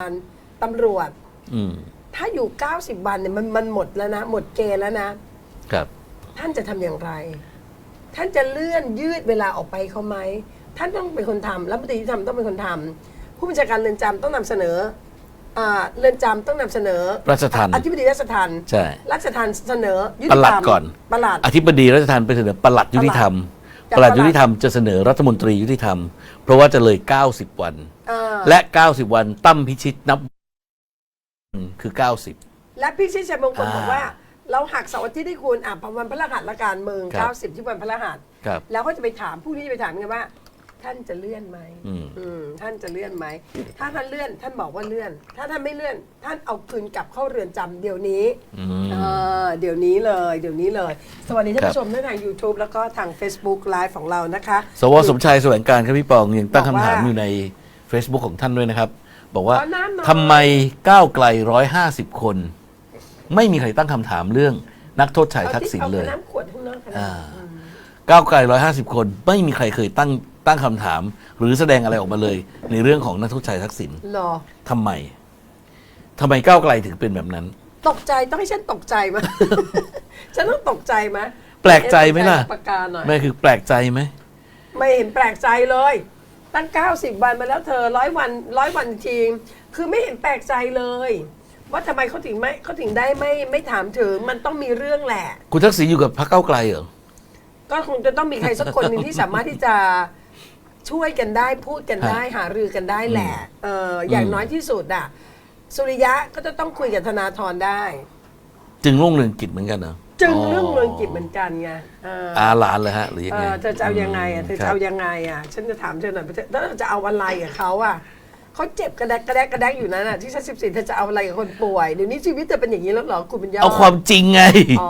การตำรวจ อืมถ้าอยู่ 90 วันเนี่ยมันมันหมดแล้วนะ หมดเกณฑ์แล้วนะ ครับ ท่านจะทำอย่างไร ท่านจะเลื่อนยืดเวลาออกไปเขาไหม ท่านต้องเป็นคนทำรัฐมนตรียุติธรรมต้องเป็นคนทำผู้บัญชาการเรือนจำต้องนำเสนออ่าเรือนจำต้องนำเสนอราชทัณฑ์ อธิบดีราชทัณฑ์ใช่ราชทัณฑ์เสนอยุปติลัธดรรมก่อน ประหลัด อธิบดีรัชทานไปเสนอปลัดยุติธรรมจาก ปลัดปลัดยุติธรรมจะเสนอรัฐมนตรียุติธรรม เพราะว่าจะเลย 90 วัน เอ่อและ 90 วันตั้มพิชิตนับอืมคือ 90 และพี่ชิดชัยมงคลอ่าบอกว่า เราหักเสาร์อาทิตย์ให้คุณอะประวันพฤหัสละการเมืองครับ 90 ที่วันพฤหัส ครับ แล้วก็จะไปถามผู้ที่จะไปถามกันว่า ท่านจะเลื่อนไหมอืม อืมท่านจะเลื่อนไหม ถ้าท่านเลื่อนท่านบอกว่าเลื่อน ถ้าท่านไม่เลื่อน ท่านเอาคืนกลับเข้าเรือนจำเดี๋ยวนี้อืม เออเดี๋ยวนี้เลย เดี๋ยวนี้เลย สวัสดีท่านครับ ผู้ชมทั้งทาง YouTube แล้วก็ทาง Facebook Live ของเรานะคะ สวสมชายแสวงการครับพี่ปองยังตั้งบอกคำว่าถามอยู่ใน Facebook ของท่านด้วยนะครับ บอกว่าขอน้ำหน่อย ทำไมก้าวไกล150คน ไม่มีใครตั้งคำถามเรื่องนักโทษชายทักษิณเลยอาน้ำขวดข้างนอกกันอ่า ก้าวไกล150คน ไม่มีใครเคยตั้ง ตั้งคำถาม หรือแสดงอะไรออกมาเลย ในเรื่องของนักโทษชายทักษิณหรอ ทำไมทำไมก้าวไกลถึงเป็นแบบนั้น ตกใจต้องให้ฉันตกใจไหมฉันต้องตกใจไหมแปลกใจไหมล่ะปากกาหน่อยไม่คือแปลกใจไหม ไม่เห็นแปลกใจเลย ตั้ง 90 วันมาแล้วเธอร้อยวันร้อยวันจริง คือไม่เห็นแปลกใจเลย ว่าทำไมเขาถึงไม่เขาถึงได้ไม่ไม่ถามถึงมันต้องมีเรื่องแหละ คุณทักษิณอยู่กับพรรคก้าวไกลเหรอ ก็คงจะต้องมีใครสักคนหนึ่งที่สามารถที่จะ ช่วยกันได้พูดกันได้หารือกันได้แหละเอออย่างน้อยที่สุดอะสุริยะก็จะต้องคุยกับธนาธรได้ จึงรุ่งเรืองกิจเหมือนกันเหรอจึงเรื่องเมืองกิจเหมือนกันไงเอออาหลานเลยฮะหรือยังเอไงอเธอจะเอายังไงอะเธอคจะรับเอายังไงอะฉันจะถามเธอหน่อยเธอจะเอาอะไรกับเขาอะเขาเจ็บกระแดกกระแดกกระแดกอยู่นั้นอะที่ชั้นสิบสี่เธอจะเอาอะไรกับคนป่วยเดี๋ยวนี้ชีวิตเธอเป็นอย่างนี้แล้วเหรอคุณปัญญาเอาความจริงไง